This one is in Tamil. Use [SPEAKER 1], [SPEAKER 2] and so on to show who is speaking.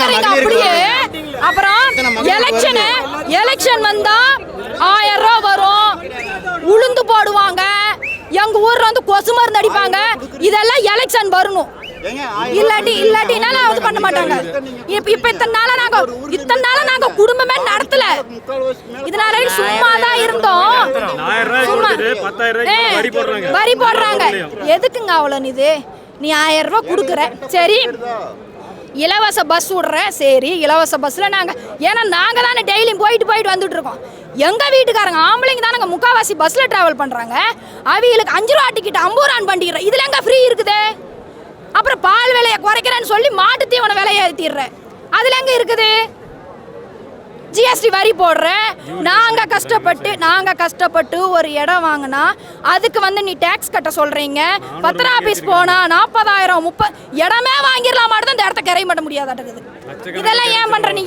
[SPEAKER 1] அப்படியே அப்புறம் எலெக்ஷனு எலெக்ஷன் வந்தா ஆயிரம் ரூபா வரும். உளுந்து போடுவாங்க. எங்க ஊர்ல வந்து கொசு மருந்து அடிப்பாங்க. இதெல்லாம் எலெக்ஷன் வரணும். இல்லாட்டி இல்லாட்டினால அது பண்ண மாட்டாங்க. இப்ப இப்ப இத்தனை நாளா நாங்க இத்தனை நாளா நாங்க குடும்பமே நடத்தல. இதனால சும்மா. தான் இருந்தோம்
[SPEAKER 2] வரி போடுறாங்க.
[SPEAKER 1] எதுக்குங்க அவ்வளோ இது நீ ஆயிரம் ரூபாய் கொடுக்குற. சரி. இலவச பஸ் விட்றேன் சரி இலவச பஸ்ல நாங்கள் ஏன்னா நாங்கள் தானே டெய்லியும் போயிட்டு போயிட்டு வந்துட்டு இருக்கோம். வீட்டுக்காரங்க ஆம்பளைங்க தானங்க முக்காவாசி பஸ்ல டிராவல் பண்ணுறாங்க அவங்களுக்கு அஞ்சு ரூபா டிக்கெட் ஐம்பது ரூபான்னு பண்ணிக்கிறோம் இதுல எங்க ஃப்ரீ இருக்குது? அப்புறம் பால் விலையை குறைக்கிறேன்னு சொல்லி மாட்டு தீவன விலையை ஏற்றிடுறேன் அதுல எங்க இருக்குது? ஜிஎஸ்டி வரி போடுறேன். நாங்க கஷ்டப்பட்டு நாங்க கஷ்டப்பட்டு ஒரு இடம் வாங்கினா அதுக்கு வந்து நீ டேக்ஸ் கட்ட சொல்றீங்க. பத்திர ஆபீஸ் போனா நாற்பதாயிரம் முப்பது இடமே வாங்கிடலாம் மட்டும் இந்த இடத்த கரை பண்ண முடியாதாட்டுக்குது. இதெல்லாம் ஏன் பண்ற நீ?